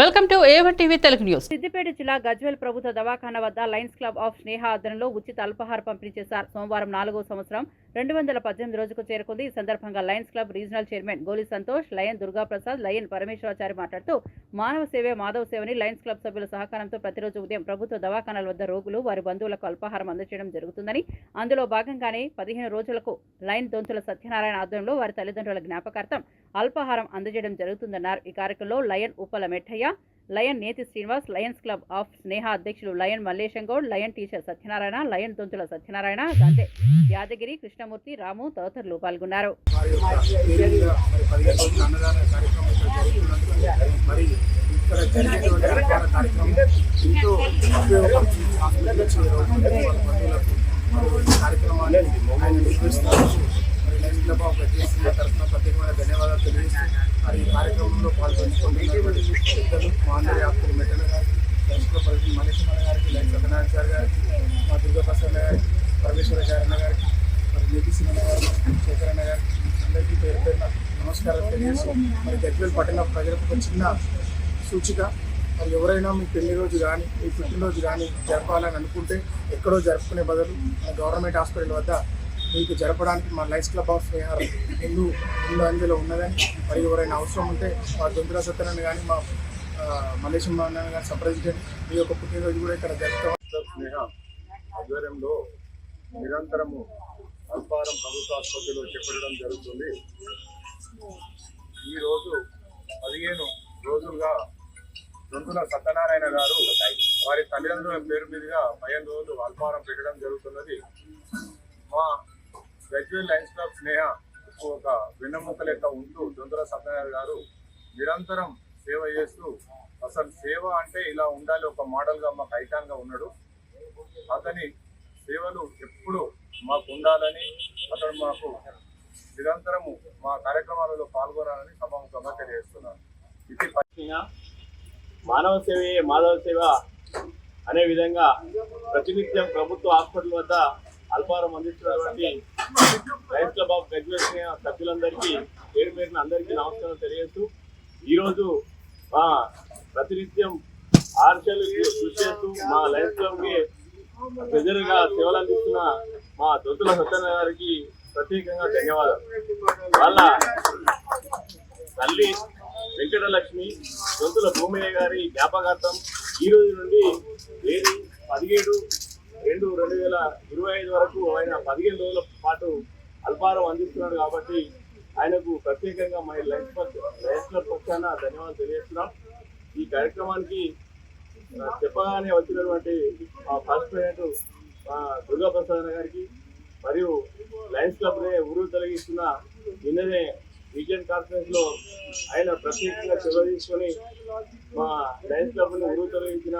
Welcome to A one TV Telugu news. Siddipet జిల్లా గజ్వేల్ ప్రభుత్వ దవాఖాన వద్ద లయన్స్ క్లబ్ ఆఫ్ స్నేహ ఆధ్వర్యంలో ఉచిత అల్పాహార పంపిణీ చేశారు. సోమవారం నాలుగో సంవత్సరం రెండు వందల పద్దెనిమిది రోజుకు చేరుకుంది. ఈ సందర్భంగా Lions club regional chairman Goli Santosh lion Durgaprasad lion Parameshwarachari మాట్లాడుతూ మానవ సేవే మాధవ సేవని లయన్స్ క్లబ్ సభ్యుల సహకారంతో ప్రతిరోజు ఉదయం ప్రభుత్వ దవాఖానాల వద్ద రోగులు వారి బంధువులకు అల్పాహారం అందజేయడం జరుగుతుందని అందులో భాగంగానే పదిహేను రోజులకు లయన్ దొంతుల సత్యనారాయణ ఆధ్వర్యంలో వారి తల్లిదండ్రుల జ్ఞాపకార్థం అల్పాహారం అందజేయడం జరుగుతుందన్నారు. ఈ కార్యక్రమంలో lion Uppala Mettaiah lion Neti Srinivas lions club of Sneha అధ్యక్షులు lion Mallesham Goud lion teacher Satyanarayana lion Donthula Satyanarayana Gante Yadagiri Krishnamurthy రాము తదితరులు పాల్గొన్నారు. మరి ఇక్కడ కార్యక్రమం ఎంతో కార్యక్రమాన్ని ఆయన నిర్వహిస్తున్నారు. మరి లైన్స్ క్లబ్ ఆఫ్ తరఫున ప్రత్యేకమైన ధన్యవాదాలు తెలియజేస్తూ మరి ఈ కార్యక్రమంలో పాల్గొంటున్నటువంటి పెద్దలు మా అందరి ఆకులు మెట్టల గారికి లైన్స్ క్లబ్ ప్రెసిడెంట్ గారికి లైన్ సత్యనారాయణ సార్ గారికి మా దుర్గాప్రసాద్ గారికి పరమేశ్వర గారన్న గారికి మరి నీతి సింగ్ గారు శేఖరన్న గారు అందరికీ పేరు పేరున నమస్కారం తెలియజేసి మరి గజ్వేల్ పట్టణ ప్రజలకు ఒక చిన్న సూచిక. మరి ఎవరైనా మీ పెళ్ళి రోజు కానీ మీ పుట్టినరోజు కానీ జరపాలని అనుకుంటే ఎక్కడో జరుపుకునే బదులు గవర్నమెంట్ హాస్పిటల్ వద్ద మీకు జరపడానికి మా లైఫ్ క్లబ్ ఆఫ్ స్నేహారం హిందూ హిందూ అందులో ఉన్నదని మరి ఎవరైనా అవసరం ఉంటే మా దొంతుల సత్యనారాయణ కానీ మా ఆ, మల్లేశం కానీ గారు సంప్రదించండి. మీ యొక్క పుట్టినరోజు కూడా ఇక్కడ జరుపుతాం. స్నేహ ఆధ్వర్యంలో నిరంతరము అల్పారం ప్రభుత్వ ఆసుపత్రిలో చెప్పడం జరుగుతుంది. ఈరోజు పదిహేను రోజులుగా దొంతుల సత్యనారాయణ గారు వారి తల్లిదండ్రుల పేరు మీదుగా పదిహేను రోజులు అల్పారం పెట్టడం జరుగుతున్నది. మా గజ్వేల్ లైన్స్ క్లబ్ స్నేహ ఒక వెన్నెముక లెక్క ఉంటూ దొంతుల సత్యనారాయణ గారు నిరంతరం సేవ చేస్తూ అసలు సేవ అంటే ఇలా ఉండాలి ఒక మోడల్గా మాకు ఐకాన్గా ఉన్నాడు. అతని సేవలు ఎప్పుడు మాకు ఉండాలని అతడు మాకు నిరంతరము మా కార్యక్రమాలలో పాల్గొనాలని సభాముఖంగా తెలియజేస్తున్నాను. ఇది చేసిన మానవ సేవే మాధవ సేవ అనే విధంగా ప్రతినిత్యం ప్రభుత్వ హాస్పిటల్ వద్ద అల్పారం అందిస్తున్నటువంటి రైతు క్లబ్ ఆఫ్ గ్రాడ్యుయేషన్ సభ్యులందరికీ పేరు పేరున అందరికీ నమస్కారం తెలియజేస్తూ ఈరోజు మా ప్రతినిత్యం ఆర్షలు కృషి చేస్తూ మా లైఫ్ క్లబ్కి ప్రజలుగా సేవలు అందిస్తున్న మా దొంతుల సత్యనారాయణ గారికి ప్రత్యేకంగా ధన్యవాదాలు. వాళ్ళ తల్లి వెంకటలక్ష్మి దొంతుల భూమయ్య గారి జ్ఞాపకార్థం ఈ రోజు నుండి ఏడు పదిహేడు రెండు రెండు వేల ఇరవై ఐదు వరకు ఆయన పదిహేను రోజుల పాటు అల్పారం అందిస్తున్నాడు కాబట్టి ఆయనకు ప్రత్యేకంగా మా లైఫ్ లైఫ్ క్లబ్ పక్షాన ధన్యవాదాలు తెలియజేస్తున్నాం. ఈ కార్యక్రమానికి చెప్పగానే వచ్చినటువంటి మా ఫస్ట్ ప్రెసిడెంట్ మా దుర్గా ప్రసాద్ గారికి మరియు లయన్స్ క్లబ్ నే ఊరు తొలగిస్తున్న నిన్ననే రీజియన్ కాన్ఫరెన్స్లో ఆయన ప్రత్యేకంగా చొరవ తీసుకొని మా లయన్స్ క్లబ్ని ఊరు తొలగించిన